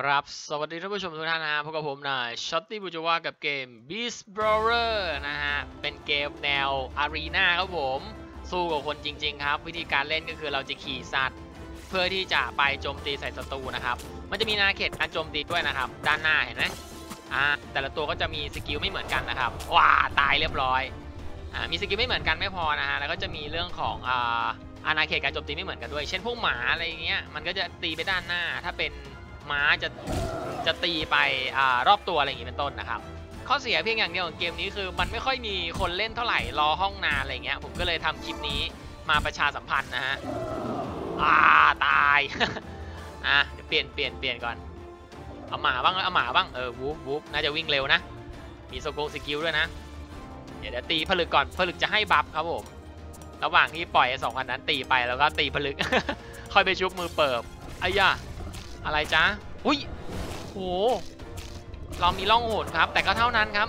ครับ สวัสดีท่านผู้ชมทุกท่านนะฮะพบกับผมนายช็อตตี้บูจว่ากับเกม Beast Brawler นะฮะ เป็นเกมแนวอารีนาครับผม สู้กับคนจริง ๆ ครับ วิธีการเล่นก็คือเราจะขี่สัตว์ เพื่อที่จะไปโจมตีใส่ศัตรูนะครับ มันจะมีนาเขตการโจมตีด้วยนะครับ ด้านหน้าเห็นไหมอ่าแต่ละตัวก็จะมีสกิลไม่เหมือนกันนะครับ ว้าตายเรียบร้อยอ่ามีสกิลไม่เหมือนกันไม่พอนะฮะแล้วก็จะมีเรื่องของอ่าอาณาเขตการโจมตีไม่เหมือนกันด้วย เช่นพวกหมาอะไรเงี้ยมันก็จะตีไปด้านหน้าถ้าเป็น ม้าจะจะตีไปอารอบตัวอะไรอย่างงี้เป็นต้นนะครับ ข้อเสียเพียงอย่างเดียวของเกมนี้คือ มันไม่ค่อยมีคนเล่นเท่าไหร่รอห้องนานอะไรเงี้ยผมก็เลยทำคลิปนี้มาประชาสัมพันธ์นะฮะอ่าตายอะเดี๋ยวเปลี่ยนเปลี่ยนเปลี่ยนก่อนเอาหมาบ้างเอาหมาบ้างเออวูฟวูฟน่าจะวิ่งเร็วนะมีสกงสกิลด้วยนะเดี๋ยวเดี๋ยวตีผลึกก่อนผลึกจะให้บัฟครับผมระหว่างที่ปล่อยสองอันนั้นตีไปแล้วก็ตีผลึกค่อยไปชุบมือเปิบไอ้ย่า อะไรจ๊ะอุ้ยโหเรามีล่องโหนครับ แต่ก็เท่านั้นครับ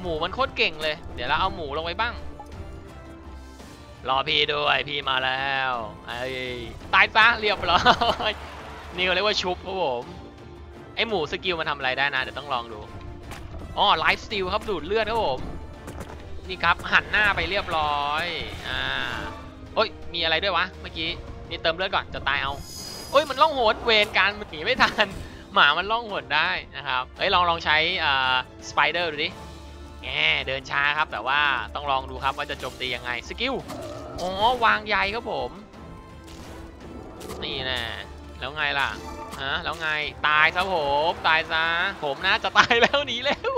หมูมันโคตรเก่งเลย เดี๋ยวเราเอาหมูลงไว้บ้าง รอพี่ด้วยพี่มาแล้วไอ้ตายซะเรียบร้อยนี่เขาเรียกว่าชุบครับผมไอหมูสกิลมันทำอะไรได้นะเดี๋ยวต้องลองดูอ๋อไลฟ์สติลครับดูดเลือดครับผมนี่ครับหันหน้าไปเรียบร้อยอ่าโอ้ยมีอะไรด้วยวะเมื่อกี้นี่เติมเลือดก่อนจะตายเอา โอ้ยมันล่องหนเวรการมันหนีไม่ทัน หมามันล่องหนได้นะครับเฮ้ยลองลองใช้อ่าสไปเดอร์ดูดิแหมเดินช้าครับแต่ว่าต้องลองดูครับว่าจะโจมตียังไงสกิลอ๋อวางใยครับผม นี่นะแล้วไงล่ะฮะแล้วไงตายซะผมตายซะผมนะจะตายแล้วหนีแล้ว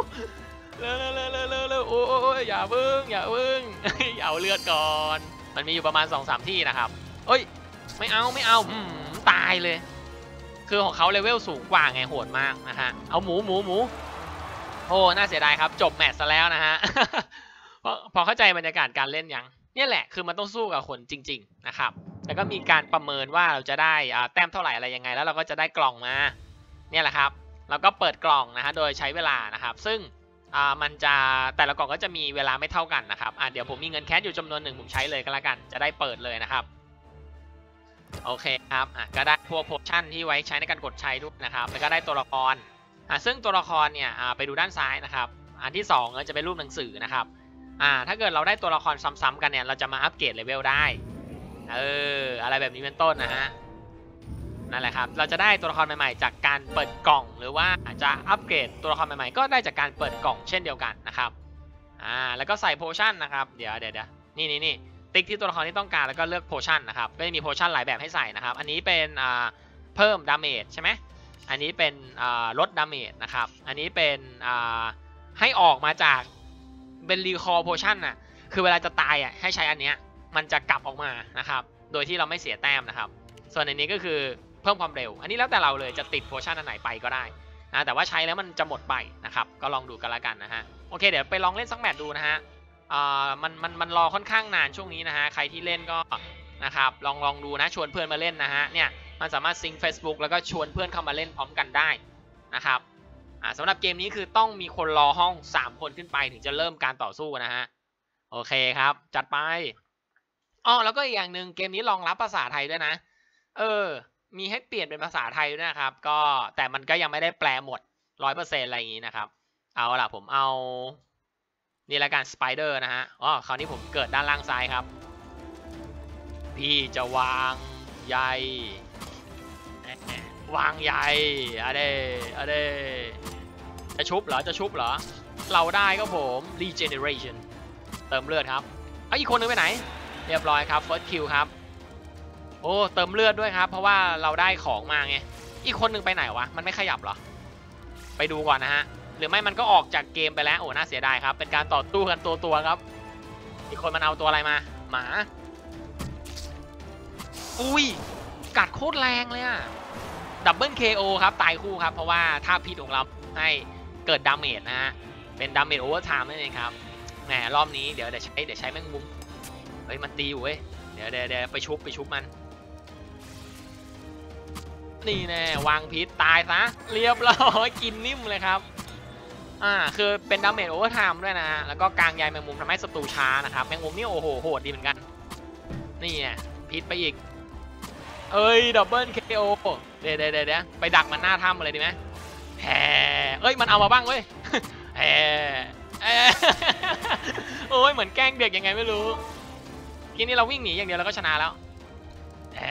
เร็วเร็วเร็วเร็วเร็วเร็วโอ้ยอย่าเพิ่งอย่าเพิ่งอย่าเอาเลือดก่อน มันมีอยู่ประมาณ2อสที่นะครับเอ้ย ไม่เอาไม่เอาอืม ตายเลย คือของเขาเลเวลสูงกว่าไงโหดมากนะฮะ เอาหมูหมูหมูโอ้น่าเสียดายครับ จบแมตช์ซะแล้วนะฮะพอพอเข้าใจบรรยากาศการเล่นยัง เนี่ยแหละ คือมันต้องสู้กับคนจริง ๆ นะครับ แล้วก็มีการประเมินว่าเราจะได้อ่าแต้มเท่าไหร่อะไรยังไง แล้วเราก็จะได้กล่องมา เนี่ยแหละครับแล้วก็เปิดกล่องนะฮะ โดยใช้เวลานะครับ ซึ่งอ่ามันจะแต่ละกล่องก็จะมีเวลาไม่เท่ากันนะครับอ่าเดี๋ยวผมมีเงินแคชอยู่จำนวนหนึ่งผมใช้เลยก็แล้วกัน จะได้เปิดเลยนะครับ โอเคครับอะก็ได้พวกโพชั่นที่ไว้ใช้ในการกดใช้ด้วยนะครับแล้วก็ได้ตัวละครอะซึ่งตัวละครเนี่ยอ่าไปดูด้านซ้ายนะครับอันที่สองก็จะเป็นรูปหนังสือนะครับอ่าถ้าเกิดเราได้ตัวละครซ้ำๆกันเนี่ยเราจะมาอัปเกรดเลเวลได้เอออะไรแบบนี้เป็นต้นนะฮะนั่นแหละครับเราจะได้ตัวละครใหม่ๆ จากการเปิดกล่อง หรือว่าอาจจะอัปเกรดตัวละครใหม่ๆ ก็ได้จากการเปิดกล่องเช่นเดียวกันนะครับอ่าแล้วก็ใส่โพชั่นนะครับเดี๋ยวเดี๋ยวเดี๋ยวนี่นี่นี่ ติ๊กที่ตัวละครที่ต้องการแล้วก็เลือกโพชั่นนะครับก็จะมีโพชั่นหลายแบบให้ใส่นะครับ อันนี้เป็นเพิ่มดาเมจใช่ไหมอันนี้เป็นลดดาเมจนะครับ อันนี้เป็นให้ออกมาจากเป็นรีคอร์โพชั่นน่ะคือเวลาจะตายอะให้ใช้อันเนี้ยมันจะกลับออกมานะครับ โดยที่เราไม่เสียแต้มนะครับ ส่วนอันนี้ก็คือเพิ่มความเร็ว อันนี้แล้วแต่เราเลยจะติดโพชั่นอันไหนไปก็ได้นะแต่ว่าใช้แล้วมันจะหมดไปนะครับ ก็ลองดูกันละกันนะฮะโอเคเดี๋ยวไปลองเล่นสักแมตช์ดูนะฮะ อ่ามันมันมันรอค่อนข้างนานช่วงนี้นะฮะใครที่เล่นก็นะครับลองลองดูนะชวนเพื่อนมาเล่นนะฮะเนี่ยมันสามารถซิงค์ Facebook แล้วก็ชวนเพื่อนเข้ามาเล่นพร้อมกันได้นะครับอ่าสำหรับเกมนี้คือต้องมีคนรอห้อง 3 คนขึ้นไปถึงจะเริ่มการต่อสู้นะฮะโอเคครับ จัดไปอ๋อแล้วก็อีกอย่างหนึ่งเกมนี้รองรับภาษาไทยด้วยนะ เออ มีให้เปลี่ยนเป็นภาษาไทยด้วยนะครับ ก็แต่มันก็ยังไม่ได้แปลหมดร้อยเปอร์เซ็นอะไรอย่างนี้นะครับ เอาล่ะผมเอา นี่ละกันสไปเดอร์นะฮะอ๋อคราวนี้ผมเกิดด้านล่างซ้ายครับ พี่จะวางใยวางใยอะเดอะเดจะชุบเหรอ จะชุบเหรอ เราได้ก็ผม regeneration เติมเลือดครับเอ้ยอีกคนนึงไปไหน เรียบร้อยครับ first kill ครับ โอ้ เติมเลือดด้วยครับ เพราะว่าเราได้ของมาไง อีกคนนึงไปไหนวะ มันไม่ขยับเหรอ ไปดูก่อนนะฮะ หรือไม่มันก็ออกจากเกมไปแล้วโอ้น่าเสียดายครับ เป็นการต่อสู้กันตัวตัวครับ อีกคนมันเอาตัวอะไรมา หมา อุ้ย กัดโคตรแรงเลยอะดับเบิล KO ครับ ตายคู่ครับ เพราะว่าท่าพิษของเราให้เกิดดาเมจนะฮะ เป็นดาเมจโอเวอร์ไทม์นั่นเองครับ แหมรอบนี้เดี๋ยวเดี๋ยวใช้เดี๋ยวใช้แมงมุม เฮ้ยมันตีอยู่เว้ย เดี๋ยวเดี๋ยวไปชุบไปชุบมัน นี่แน่วางพิษตายซะ เรียบร้อยกินนิ่มเลยครับ อ่าคือเป็นดาเมจโอเวอร์ไทม์ด้วยนะฮะแล้วก็กางใยแมงมุมทำให้ศัตรูช้านะครับแมงมุมนี่โอ้โหโหดดีเหมือนกัน นี่ไงพิษไปอีก เอ้ยดับเบิลเคโอเดี๋ยวเดี๋ยวเดี๋ยวไปดักมันหน้าถ้ำอะไรดีไหมแฮเอ้ยมันเอามาบ้างเว้ยแฮเอ้ยโอ้ยเหมือนแกล้งเด็กยังไงไม่รู้ทีนี้เราวิ่งหนีอย่างเดียวเราก็ชนะแล้วแฮ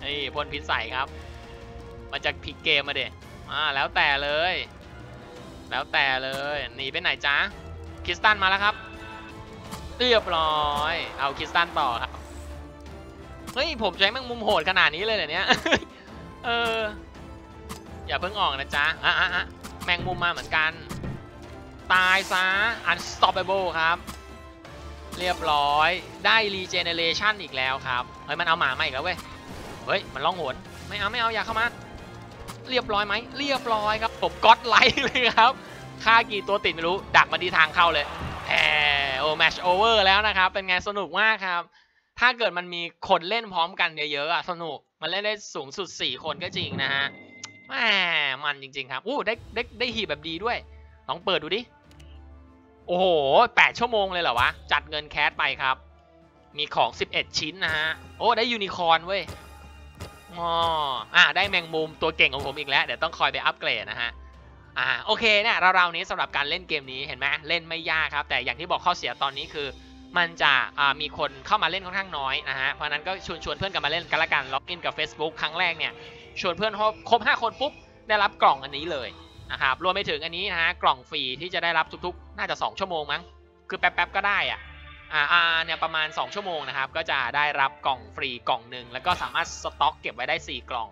เฮ้ยพ่นพิษใส่ครับ มันจะพลิกเกมมาเด็อ่าแล้วแต่เลย แล้วแต่เลยหนีไปไหนจ๊ะคริสตันมาแล้วครับเรียบร้อย เอาคริสตันต่อครับ เฮ้ย ผมใช้แมงมุมโหดขนาดนี้เลยเหรอเนี่ยเออ อย่าเพิ่งออกนะจ๊ะอะอะอะแมงมุมมาเหมือนกัน ตายซะ unstoppable ครับ เรียบร้อย ได้ regeneration อีกแล้วครับ เฮ้ย มันเอาหมามาอีกแล้วเว้ย เฮ้ย มันล่องหนไม่เอาไม่เอาอย่าเข้ามา เรียบร้อยไหมเรียบร้อยครับผมก็อดไลท์เลยครับฆ่ากี่ตัวติดไม่รู้ ดักมาที่ทางเข้าเลยแหมโอ้แมชโอเวอร์แล้วนะครับ เป็นไงสนุกมากครับ ถ้าเกิดมันมีคนเล่นพร้อมกันเยอะๆอะสนุก มันเล่นได้สูงสุด 4 คนก็จริงนะฮะแหมมันจริง ๆ ครับอู้ได้ได้ได้หีบแบบดีด้วย ลองเปิดดูดิ โอ้โห 8 ชั่วโมงเลยเหรอวะ จัดเงินแคสไปครับ มีของ 11 ชิ้นนะฮะ โอ้ ได้ยูนิคอร์นเว้ย อ๋ออะได้แมงมุมตัวเก่งของผมอีกแล้ว เดี๋ยวต้องคอยไปอัปเกรดนะฮะอ่าโอเคเนี่ยเราๆนี้สำหรับการเล่นเกมนี้เห็นไหมเล่นไม่ยากครับ แต่อย่างที่บอกข้อเสียตอนนี้คือ มันจะมีคนเข้ามาเล่นค่อนข้างน้อยนะฮะเพราะนั้นก็ชวนชวนเพื่อนกันมาเล่นกันละกันล็อกอินกับ Facebook ครั้งแรกเนี่ยชวนเพื่อนครบครบ5คนปุ๊บได้รับกล่องอันนี้เลยนะครับรวมไปถึงอันนี้นะฮะกล่องฟรีที่จะได้รับทุกๆ น่าจะ 2 ชั่วโมงมั้งคือแป๊บๆก็ได้อะ อ่าอ่าเนี่ยประมาณ 2 ชั่วโมงนะครับ ก็จะได้รับกล่องฟรีกล่องหนึ่งแล้วก็สามารถสต็อกเก็บไว้ได้ 4 กล่อง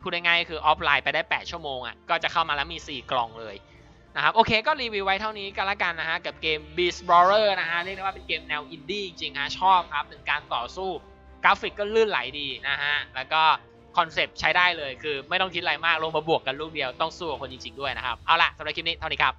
พูดง่ายๆคือออฟไลน์ไปได้ 8 ชั่วโมงอะก็จะเข้ามาแล้วมี 4 กล่องเลยนะครับโอเคก็รีวิวไว้เท่านี้กันละกันนะฮะกับเกม Beast Brawler นะฮะเรียกได้ว่าเป็นเกมแนวอินดี้จริงฮะชอบครับเป็นการต่อสู้กราฟิกก็ลื่นไหลดีนะฮะแล้วก็คอนเซปต์ใช้ได้เลยคือไม่ต้องคิดอะไรมากลงมาบวกกันลูกเดียวต้องสู้กับคนจริงๆด้วยนะครับเอาล่ะสำหรับคลิปนี้เท่านี้ครับ